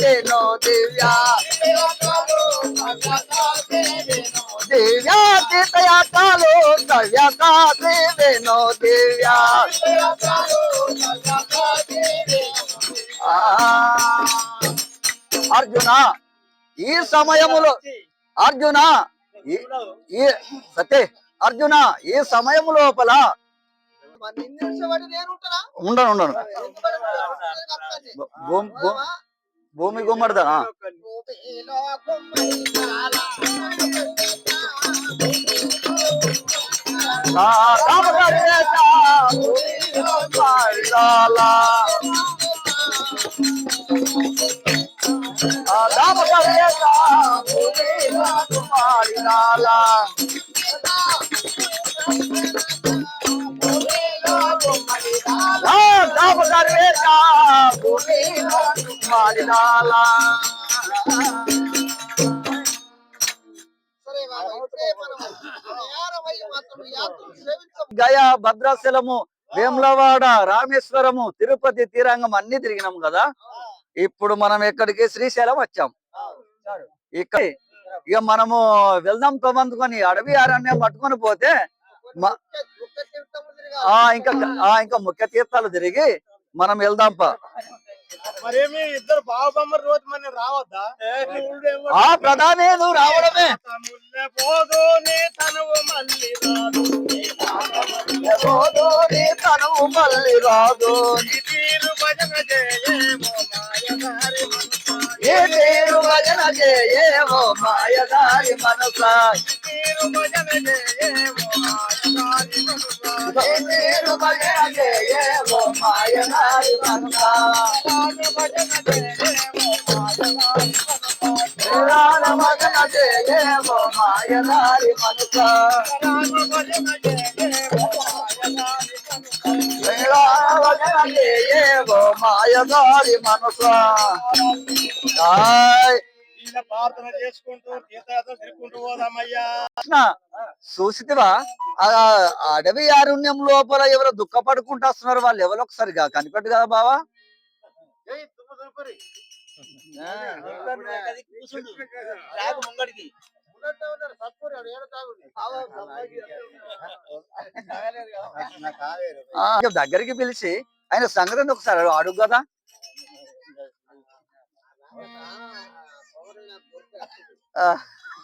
దేవేనో దివ్యా దివ్యా తీర్థయాత్రలు సవ్యత దేవేనో దివ్యా అర్జున ఈ సమయములో అర్జున ఈ- సతే అర్జున ఈ సమయం లోపల ఉండను ఉండను భూమి గుమ్మడిదా నా రామకృష్ణ పాడినాలా. గయ భద్రాచలము వేములవాడ రామేశ్వరము తిరుపతి తీరంగం అన్ని తిరిగినాం కదా. ఇప్పుడు మనం ఎక్కడికి? శ్రీశైలం వచ్చాం. ఇక్కడ ఇక మనము వెళ్దాం తొమ్మందుకొని అడవి అరణ్యం పట్టుకొని పోతే ఆ ఇంకా ఆ ఇంకా ముఖ్య తీర్థాలు తిరిగి మనం వెళ్దాం పా మరేమి ఇద్దరు బావబొమ్మరు రోజు మన రావద్దా? ఆ ప్రధాని నువ్వు రావడమే. ముల్లె పోదు నీ తనువు మళ్ళీ రాదు. పోదు నీ తనువు మళ్ళీ రాదు. నీ తీరు భజన చేయేమో మాయదారి మనసా. ఏ తీరు భజన చేయేమో మాయదారి మనసా. తీరు భజన చేయేమో మాయదారి మనసా. మాయదారి మనసా మాయదారి ప్రార్థన చేసుకుంటూ తీర్థయాత్ర తిరుక్కుంటూ పోదామయ్యా అడవి అరణ్యం లోపల ఎవరో దుఃఖపడుకుంటూ వస్తున్నారు వాళ్ళు ఎవరో ఒకసారి కనిపెట్టు కదా బావా దగ్గరికి పిలిచి ఆయన సంగతి ఒకసారి అడుగు కదా ఆ,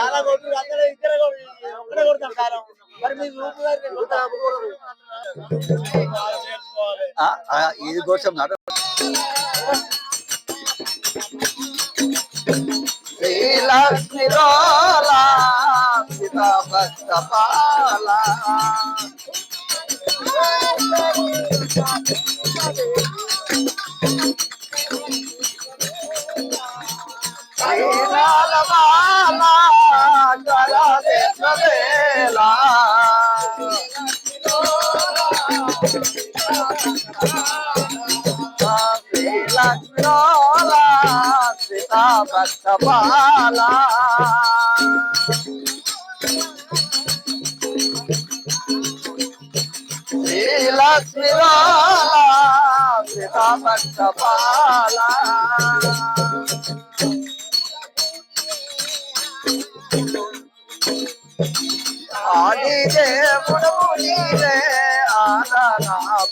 చాలా కొట్టు అందరూ ఇద్దరు ఒక్కడే కొడతారు కారం మరి మీ ఊపు గారికి కొడతారు ఇది కోసం నాట శ్రీలక్ష్మిలోలా, శివభక్తమాలా. శ్రీలాలమాల శ్రీలక్ష్మిలోల సీతాభక్తమాల. శ్రీలక్ష్మిలోల సీతాభక్తమాల. ఆది దేవుడు నీవే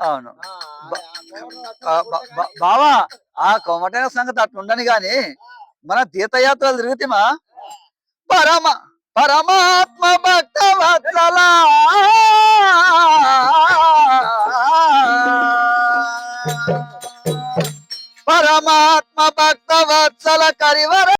అవును. బావా ఆ కొమటైన సంగతి అట్లుండని గాని మన తీర్థయాత్రలు తిరుగుతామా పరమ పరమాత్మ భక్త వత్సల